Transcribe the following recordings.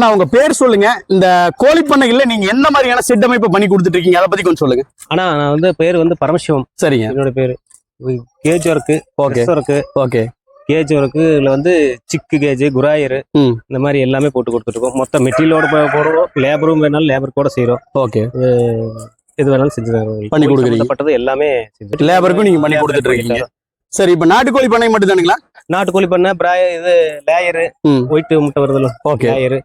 அண்ணா உங்க பேர் சொல்லுங்க. இந்த கோழி பண்ணைகள்ல நீங்க எந்த மாதிரியான செட் அமைப்பு பண்ணி கொடுத்துட்டு இருக்கீங்க? அதை பத்தி கொஞ்சம் சொல்லுங்க. ஆனா நான் வந்து பேர் வந்து பரமசிவம். சரிங்க. என்னோட பேரு. Cage work okay work. Okay cage work இதுல வந்து சிக்கு கேஜ் குராயர். இந்த மாதிரி எல்லாமே போட்டு கொடுத்துருக்கோம் மொத்த மெட்டீரியலோட போ- போடுவோம் லேபரும் வேணாலும் லேபர் கூட செய்யறோம் ஓகே எது வேணாலும் செஞ்சு பண்ணி கொடுக்குறீங்க. எல்லாமே லேபருக்கும் நீங்க பண்ணி கொடுத்துட்டு இருக்கீங்க. சரி இப்ப நாட்டுக்கோழி பண்ணை மட்டும் தானுங்களா? நாட்டுக்கோழி பண்ண பிராய இது லேயரு. ஒயிட் முட்டை வருதுல okay. Layer.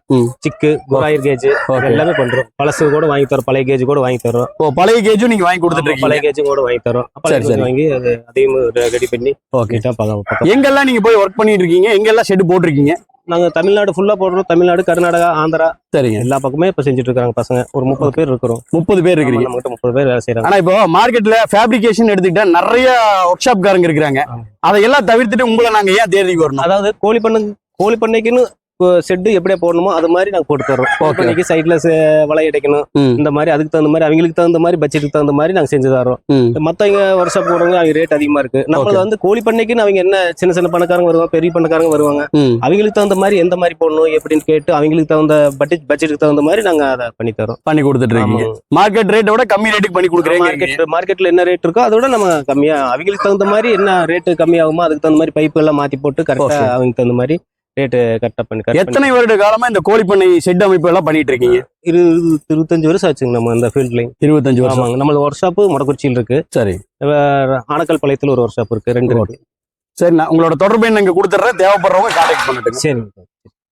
Chick grower cage எல்லாமே பண்றோம். பழசு கூட வாங்கி தரோம் பழைய கேஜ் கூட வாங்கி தரோம். ஓ பழைய கேஜும் நீங்க வாங்கி கொடுத்துட்டு பழைய கேஜும் கூட வாங்கி தரோம். சரி, சரி. வாங்கி அது அதையும் ரெடி பண்ணி ஓகே. எங்கெல்லாம் நீங்க போய் ஒர்க் பண்ணிட்டு இருக்கீங்க? எங்கெல்லாம் ஷெட் போட்டிருக்கீங்க? நாங்க தமிழ்நாடு ஃபுல்லா போடுறோம். தமிழ்நாடு கர்நாடகா ஆந்திரா. சரிங்க. எல்லா பக்கமே இப்ப செஞ்சுட்டு இருக்காங்க பசங்க. ஒரு முப்பது பேர் இருக்கிறோம். முப்பது பேர் இருக்கிறீங்க. நம்ம கிட்ட முப்பது பேர் வேலை செய்யறாங்க ஆனா இப்போ மார்க்கெட்ல ஃபேப்ரிகேஷன் எடுத்துக்கிட்டா நிறைய ஒர்க் ஷாப் காரங்க இருக்கிறாங்க. ஆமா. அதையெல்லாம் தவிர்த்துட்டு உங்களை நாங்க ஏன் தேடிக்கு வரணும்? அதாவது கோழி பண்ணை கோழி பண்ணைக்குன்னு செட்டு எப்படியா போடணுமோ அது மாதிரி நாங்க போட்டு தரோம். பண்ணைக்கு சைட்ல வலை அடைக்கணும். இந்த மாதிரி அதுக்கு தகுந்த மாதிரி அவங்களுக்கு தகுந்த மாதிரி பட்ஜெட்டுக்கு தகுந்த மாதிரி நாங்க செஞ்சு தரோம். மத்தவங்க வருஷம் போடுறவங்க அவங்க ரேட் அதிகமா இருக்கு நம்மள வந்து கோழி பண்ணைக்குன்னு அவங்க என்ன சின்ன சின்ன பணக்காரங்க வருவாங்க பெரிய பணக்காரங்க வருவாங்க. அவங்களுக்கு தகுந்த மாதிரி எந்த மாதிரி போடணும் எப்படின்னு கேட்டு அவங்களுக்கு தகுந்த பட்ஜெட் பட்ஜெட்டுக்கு தகுந்த மாதிரி நாங்க அதை பண்ணி தரோம் பண்ணி கொடுத்துட்டு இருக்கீங்க மார்க்கெட் ரேட்டை விட கம்மி ரேட்டுக்கு பண்ணி கொடுக்குறீங்க மார்க்கெட் மார்க்கெட்ல என்ன ரேட் இருக்கோ அதோட நம்ம கம்மியா அவங்களுக்கு தகுந்த மாதிரி என்ன ரேட்டு கம்மியாகுமோ அதுக்கு தகுந்த மாதிரி பைப்பு எல்லாம் மாத்தி போட்டு கரெக்டா Okay. அவங்க தகுந்த மாதிரி ரேட்டு கரெக்டா பண்ணி எத்தனை வருட காலமா இந்த கோழி பண்ணை ஷெட் அமைப்பு எல்லாம் பண்ணிட்டு இருக்கீங்க? இருபது இருபத்தஞ்சு வருஷம் ஆச்சுங்க நம்ம இந்த ஃபீல்ட்லயும் இருபத்தஞ்சு வருஷம். ஆமாங்க நம்ம ஒர்க் ஷாப்பு மொடக்குறிச்சியில் இருக்கு. சரி. ஆனக்கல் பாளையத்துல ஒரு ஒர்க் ஷாப் இருக்கு ரெண்டு சரி நான் உங்களோட தொடர்பு இங்க கொடுத்துட்றேன். தேவைப்படுறவங்க கான்டாக்ட் பண்ணட்டுங்க. சரிங்க.